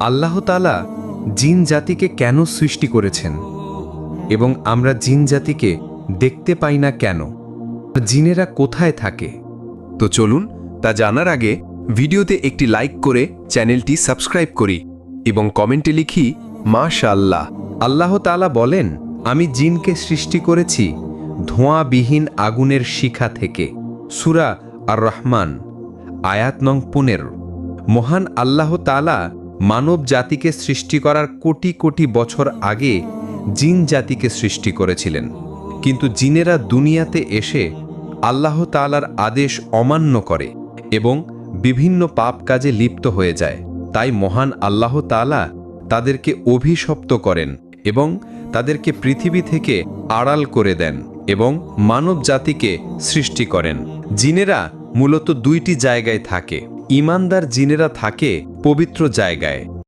আল্লাহ তালা জিন জাতিকে কেন সৃষ্টি করেছেন? এবং আমরা জিন জাতিকে দেখতে পাই না কেন? জিনেরা কোথায় থাকে? তো চলুন তা জানার আগে ভিডিওতে একটি লাইক করে চ্যানেলটি সাবস্ক্রাইব করি এবং কমেন্টে লিখি, মাশাআল্লাহ। আল্লাহ তালা বলেন, আমি জিনকে সৃষ্টি করেছি ধোঁয়াবিহীন আগুনের শিখা থেকে। সুরা আর রহমান আয়াত নং পনেরো। মহান আল্লাহ তালা মানব জাতিকে সৃষ্টি করার কোটি কোটি বছর আগে জিন জাতিকে সৃষ্টি করেছিলেন। কিন্তু জিনেরা দুনিয়াতে এসে আল্লাহ তালার আদেশ অমান্য করে এবং বিভিন্ন পাপ কাজে লিপ্ত হয়ে যায়। তাই মহান আল্লাহ তালা তাদেরকে অভিশপ্ত করেন এবং তাদেরকে পৃথিবী থেকে আড়াল করে দেন এবং মানব জাতিকে সৃষ্টি করেন। জিনেরা মূলত দুইটি জায়গায় থাকে। ইমানদার জিনেরা থাকে পবিত্র জায়গায়।